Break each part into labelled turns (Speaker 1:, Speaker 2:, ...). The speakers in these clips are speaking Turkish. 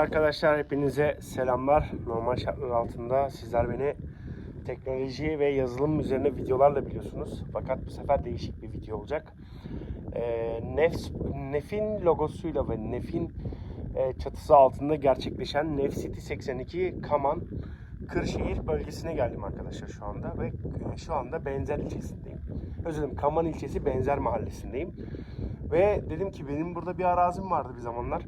Speaker 1: Arkadaşlar hepinize selamlar. Normal şartlar altında sizler beni teknoloji ve yazılım üzerine videolarla biliyorsunuz. Fakat bu sefer değişik bir video olacak. Ee, Nef, Nef'in logosuyla ve Nef'in e, çatısı altında gerçekleşen Nef City 82 Kaman Kırşehir bölgesine geldim arkadaşlar şu anda ve e, şu anda Benzer ilçesindeyim. Özür dilerim Kaman ilçesi Benzer mahallesindeyim. Ve dedim ki benim burada bir arazim vardı bir zamanlar.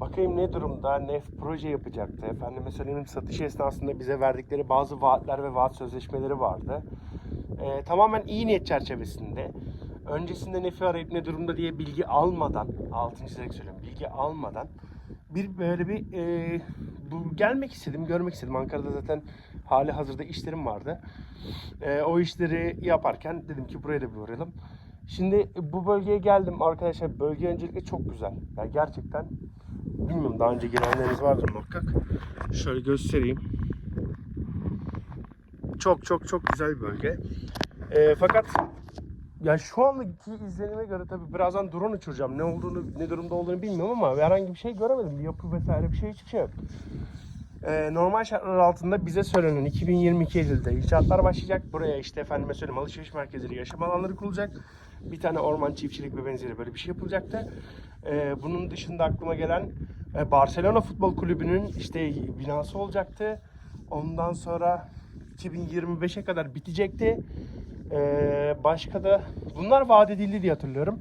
Speaker 1: Bakayım ne durumda, NEF proje yapacaktı. Efendime söyleyeyim satış esnasında bize verdikleri bazı vaatler ve vaat sözleşmeleri vardı. Ee, tamamen iyi niyet çerçevesinde. Öncesinde NEF'i arayıp ne durumda diye bilgi almadan, altını çizerek söylüyorum, bilgi almadan bir böyle bir e, bu gelmek istedim, görmek istedim. Ankara'da zaten hali hazırda işlerim vardı. E, o işleri yaparken dedim ki buraya da bir uğrayalım. Şimdi bu bölgeye geldim arkadaşlar. Bölge öncelikle çok güzel. Yani gerçekten bilmiyorum daha önce gelenleriniz vardır muhakkak. Şöyle göstereyim. Çok çok çok güzel bir bölge. E, fakat ya şu andaki izlenime göre tabii birazdan drone uçuracağım. Ne olduğunu, ne durumda olduğunu bilmiyorum ama herhangi bir şey göremedim. Bir yapı vesaire bir şey hiçbir şey yok. Ee, normal şartlar altında bize söylenen 2022 Eylül'de inşaatlar başlayacak. Buraya işte efendime söyleyeyim alışveriş merkezleri, yaşam alanları kurulacak. Bir tane orman, çiftçilik ve benzeri böyle bir şey yapılacaktı. Ee, bunun dışında aklıma gelen e, Barcelona Futbol Kulübü'nün işte binası olacaktı. Ondan sonra 2025'e kadar bitecekti. Ee, başka da bunlar vaat edildi diye hatırlıyorum.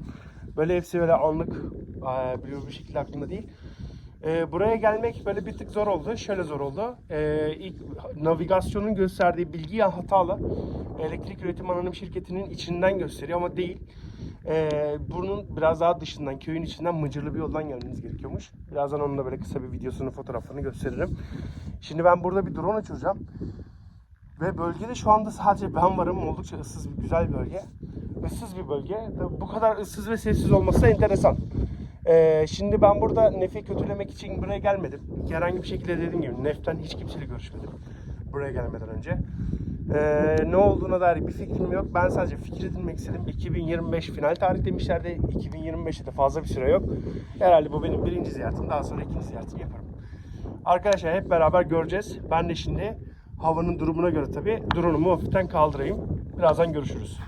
Speaker 1: Böyle hepsi böyle anlık e, bir şekilde aklımda değil. Ee, buraya gelmek böyle bir tık zor oldu. Şöyle zor oldu. Ee, ilk navigasyonun gösterdiği bilgi ya hatalı. Elektrik üretim anonim şirketinin içinden gösteriyor ama değil. Ee, bunun biraz daha dışından, köyün içinden mıcırlı bir yoldan gelmeniz gerekiyormuş. Birazdan onun da böyle kısa bir videosunu, fotoğrafını gösteririm. Şimdi ben burada bir drone uçuracağım. Ve bölgede şu anda sadece ben varım. Oldukça ıssız bir güzel bölge. Issız bir bölge. Bu kadar ıssız ve sessiz olması da enteresan. Ee, şimdi ben burada Nef'i kötülemek için buraya gelmedim. Herhangi bir şekilde dediğim gibi Nef'ten hiç kimseyle görüşmedim. Buraya gelmeden önce. Ee, ne olduğuna dair bir fikrim yok. Ben sadece fikir edinmek istedim. 2025 final tarih demişlerdi. 2025'te de fazla bir süre yok. Herhalde bu benim birinci ziyaretim. Daha sonra ikinci ziyaretimi yaparım. Arkadaşlar hep beraber göreceğiz. Ben de şimdi havanın durumuna göre tabii drone'umu hafiften kaldırayım. Birazdan görüşürüz.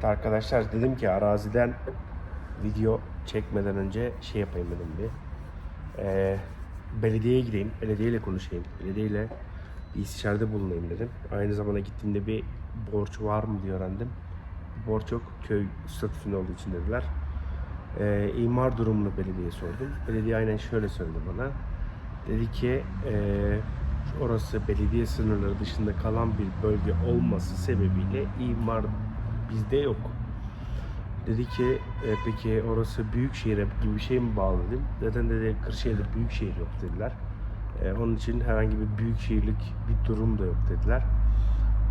Speaker 1: Evet arkadaşlar dedim ki araziden video çekmeden önce şey yapayım dedim bir. Ee, belediyeye gideyim, belediyeyle konuşayım. Belediyeyle bir istişarede bulunayım dedim. Aynı zamanda gittiğimde bir borç var mı diye öğrendim. Borç yok, köy statüsünde olduğu için dediler. Ee, imar durumunu belediyeye sordum. Belediye aynen şöyle söyledi bana. Dedi ki eee, orası belediye sınırları dışında kalan bir bölge olması sebebiyle imar bizde yok. Dedi ki e, peki orası büyük şehire gibi bir şey mi bağlı dedim. Zaten dedi Kırşehir'de büyük şehir yok dediler. E, onun için herhangi bir büyük şehirlik bir durum da yok dediler.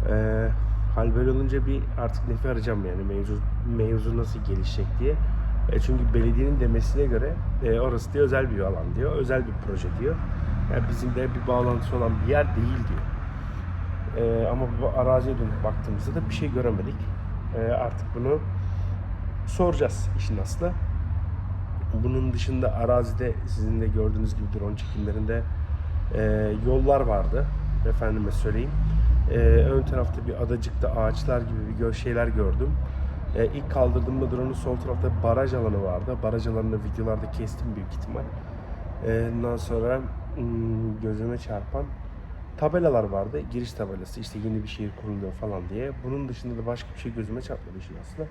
Speaker 1: E, hal böyle olunca bir artık nefi arayacağım yani mevzu, mevzu nasıl gelişecek diye. E, çünkü belediyenin demesine göre e, orası diyor özel bir alan diyor. Özel bir proje diyor. Yani bizim de bir bağlantısı olan bir yer değil diyor. E, ama araziye dönüp baktığımızda da bir şey göremedik. E, artık bunu soracağız işin aslı. Bunun dışında arazide sizin de gördüğünüz gibi drone çekimlerinde e, yollar vardı. Efendime söyleyeyim. E, ön tarafta bir adacıkta ağaçlar gibi bir şeyler gördüm. E, ilk kaldırdığımda drone'un sol tarafta baraj alanı vardı. Baraj alanını videolarda kestim büyük ihtimal. E, ondan sonra hmm, gözüme çarpan tabelalar vardı. Giriş tabelası işte yeni bir şehir kuruluyor falan diye. Bunun dışında da başka bir şey gözüme çarpmadı işin aslı.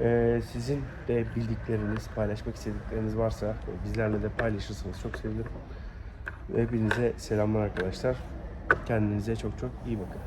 Speaker 1: Ee, sizin de bildikleriniz, paylaşmak istedikleriniz varsa bizlerle de paylaşırsanız çok sevinirim. Hepinize selamlar arkadaşlar. Kendinize çok çok iyi bakın.